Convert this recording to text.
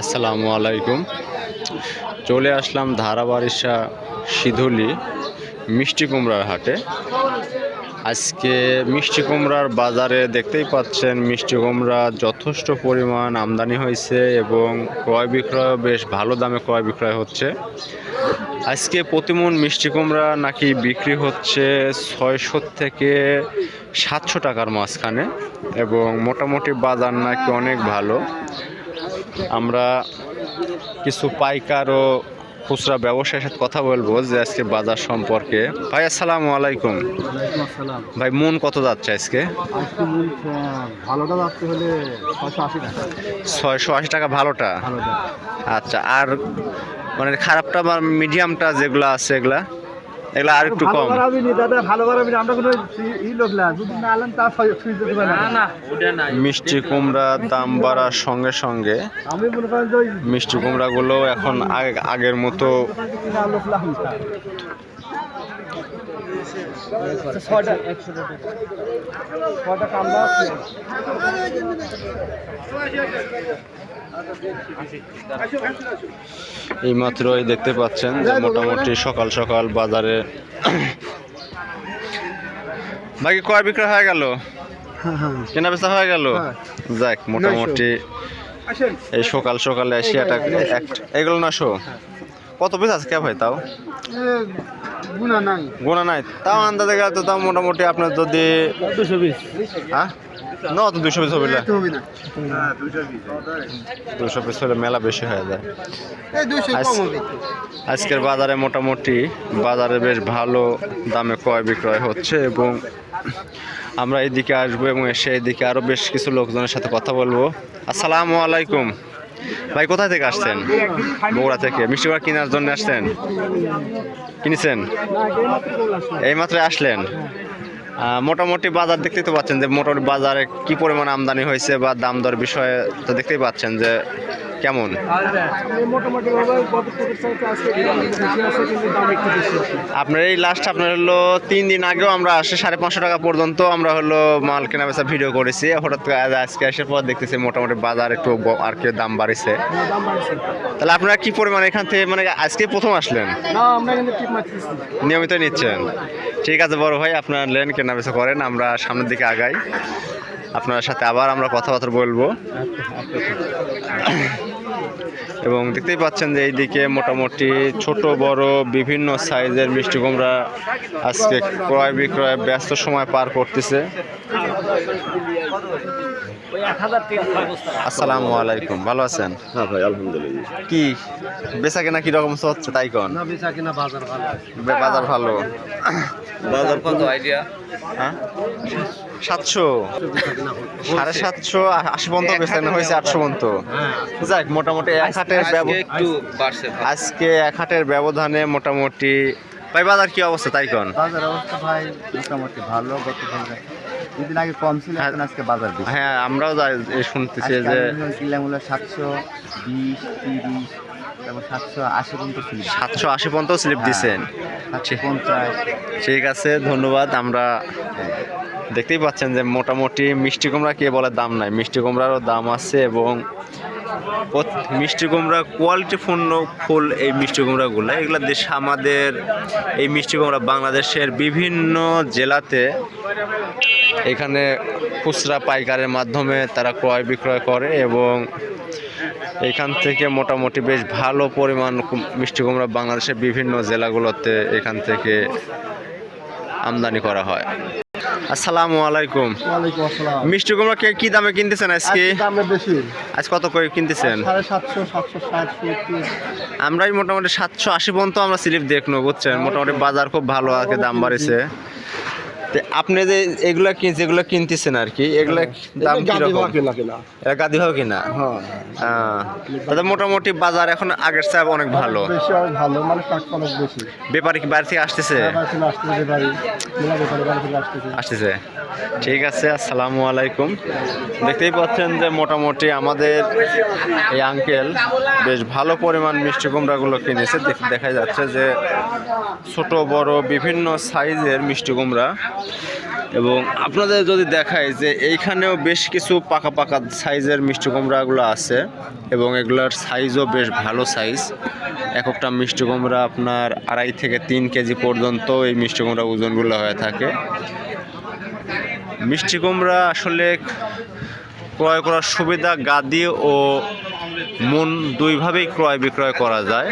আসসালামু আলাইকুম। চলে আসলাম ধারাবারিশা সিধুলি। মিষ্টি কুমড়ার হাটে। আজকে মিষ্টি কুমড়ার বাজারে দেখতেই পাচ্ছেন, মিষ্টি কুমড়া যথেষ্ট পরিমাণ আমদানি হয়েছে এবং ক্রয় বিক্রয় বেশ ভালো দামে ক্রয় বিক্রয় হচ্ছে। আজকে প্রতিমন মিষ্টি কুমড়া নাকি বিক্রি হচ্ছে ছয়শো থেকে সাতশো টাকার মাঝখানে এবং মোটামুটি বাজার নাকি অনেক ভালো। আমরা কিছু পাইকার ও খুচরা ব্যবসায়ীর সাথে কথা বলব যে আজকে বাজার সম্পর্কে। ভাই আসসালামু আলাইকুম। ওয়ালাইকুম ভাই মন কত যাচ্ছে আজকে? ভালোটা যাচ্ছে হলে ছয়শো আশি টাকা। ভালোটা? আচ্ছা আর মানে খারাপটা বা মিডিয়ামটা যেগুলো আছে এগুলা? এগুলা আর একটু কম। দাদা ভালো খারাপ আমরা কোনো ই- ই লোক না। যদি না আলেন তা ফ্রিজ দিতে পারি না না মিষ্টি কুমড়ার দাম বাড়ার সঙ্গে সঙ্গে আমি মনে করেন যে মিষ্টি কুমড়াগুলো এখন আগে- আগের মতো লোক এই মাত্রই দেখতে পাচ্ছেন যে মোটামুটি সকাল সকাল বাজারে বাকি কয় বিক্রয় হয়ে গেল? কেনা বেচা হয়ে গেল। যাক, মোটামুটি এই সকাল সকালে এশিয়াটা এক- এগুলো নশো কত পিস আছে কে ভাই, তাও? গুণা নাই। তাও আন্দাজে গেলে তো তাও মোটামুটি আপনার যদি দুশো বিশ। হ্যাঁ? ন তো দুশো পিস হবে না। দুশো পিস হলে মেলা বেশি হয়ে যায়। আজকের বাজারে মোটামুটি বাজারে বেশ ভালো দামে ক্রয় বিক্রয় হচ্ছে এবং আমরা এদিকে আসব এবং এসে এদিকে আরও বেশ কিছু লোকজনের সাথে কথা বলব। আসসালামু আলাইকুম। ভাই কোথা থেকে আসছেন? বগুড়া থেকে। মিষ্টি বড়া কেনার জন্য আসছেন? কিনেছেন? এই মাত্র আসলেন? মোটামুটি বাজার দেখতেই তো পাচ্ছেন যে মোটামুটি বাজারে কি পরিমাণ আমদানি হয়েছে বা দাম দর বিষয়ে তো দেখতেই পাচ্ছেন যে কেমন? আপনার এই লাস্ট আপনার হলো তিন দিন আগেও আমরা আসে সাড়ে পাঁচশো টাকা পর্যন্ত আমরা হলো মাল কেনা বেচা ভিডিও করেছি। হঠাৎ আজকে আসার পর দেখতেছি মোটামুটি বাজার একটু আর কি দাম বাড়ছে। তাহলে আপনারা কি পরিমাণ এখান থেকে মানে আজকে প্রথম আসলেন? নিয়মিত নিচ্ছেন। ঠিক আছে বড় ভাই আপনার লেন কেনা বেচা করেন আমরা সামনের দিকে আগাই। আপনার সাথে আবার আমরা কথাবার্তা বলব। এবং দেখতেই পাচ্ছেন যে এইদিকে মোটামুটি ছোট বড় বিভিন্ন সাইজের মিষ্টি কুমড়া আজকে ক্রয় বিক্রয় ব্যস্ত সময় পার করতেছে। আসসালামু আলাইকুম ভালো আছেন? হ্যাঁ ভাই আলহামদুলিল্লাহ। কি বেচা কেনা কি রকম হচ্ছে তাই কন? না বেচা কিনা বাজার ভালো বাজার ভালো। বাজার কত আইডিয়া হ্যাঁ? সাতশো। সাড়ে সাতশো আশি পর্যন্ত বেচানো হয়েছে আটশো পর্যন্ত। যাক মোটামুটি এক হাটের একটু আজকে এক হাটের ব্যবধানে মোটামুটি ভাই বাজার কি অবস্থা তাই কন বাজার অবস্থা ভাই মোটামুটি ভালো গত দুদিন আগে কম ছিল এখন আজকে বাজার বেশি। হ্যাঁ আমরাও যা- এ শুনতেছি যে কিনলাম হলো সাতশো বিশ তিরিশ সাতশো আশি পর্যন্ত স্লিপ সাতশো পঞ্চাশ। ঠিক আছে ধন্যবাদ। আমরা দেখতেই পাচ্ছেন যে মোটামুটি মিষ্টি কুমড়া কে বলে দাম নাই। মিষ্টি কুমড়ারও দাম আছে এবং মিষ্টি কুমড়া কোয়ালিটি পূর্ণ ফুল এই মিষ্টি কুমড়াগুলো এগুলো দেশ আমাদের এই মিষ্টি কুমড়া বাংলাদেশের বিভিন্ন জেলাতে এখানে খুচরা পাইকারের মাধ্যমে তারা ক্রয় বিক্রয় করে এবং এখান থেকে মোটামুটি বেশ ভালো পরিমাণ মিষ্টি কুমড়া বাংলাদেশের বিভিন্ন জেলাগুলোতে এখান থেকে আমদানি করা হয়। আসসালামু আলাইকুম। ওয়ালাইকুম আসসালাম। মিষ্টি কুমড়া কে কি দামে কিনতেছেন আজকে? দামে বেশি। আজ কত করে কিনতেছেন? আমরাই মোটামুটি সাতশো আশি পর্যন্ত আমরা স্লিপ দেখনো বুঝছেন? মোটামুটি বাজার খুব ভালো কি দাম বাড়েছে। তো আপনি যে এগুলা কিন যেগুলো কিনতেছেন আর কি এগুলা দাম কীরকম? এটা গাদি হবে কিনা? হ্যাঁ। তাদের মোটামুটি বাজার এখন আগের চেয়ে অনেক ভালো। বেশি অনেক ভালো মানে টাকা অনেক বেশি। ব্যাপারী কি বাইরে থেকে আসতেছে? আসতেছে বাড়ি মেলা ব্যাপারে বাড়ি থেকে আসতেছে। আসতেছে। ঠিক আছে আসসালামু আলাইকুম। দেখতেই পাচ্ছেন যে মোটামুটি আমাদের এই আঙ্কেল বেশ ভালো পরিমাণ মিষ্টি কুমড়াগুলো কিনেছে। দেখ- দেখা যাচ্ছে যে ছোট বড় বিভিন্ন সাইজের মিষ্টি কুমড়া। এবং আপনাদের যদি দেখায় যে এইখানেও বেশ কিছু পাকা পাকা সাইজের মিষ্টি কুমড়াগুলো আছে এবং এগুলোর সাইজও বেশ ভালো সাইজ। এক একটা মিষ্টি কুমড়া আপনার আড়াই থেকে তিন কেজি পর্যন্ত এই মিষ্টি কুমড়া ওজনগুলো হয়ে থাকে। মিষ্টি কুমড়া আসলে ক্রয় করার সুবিধা গাদি ও মন দুইভাবেই ক্রয় বিক্রয় করা যায়।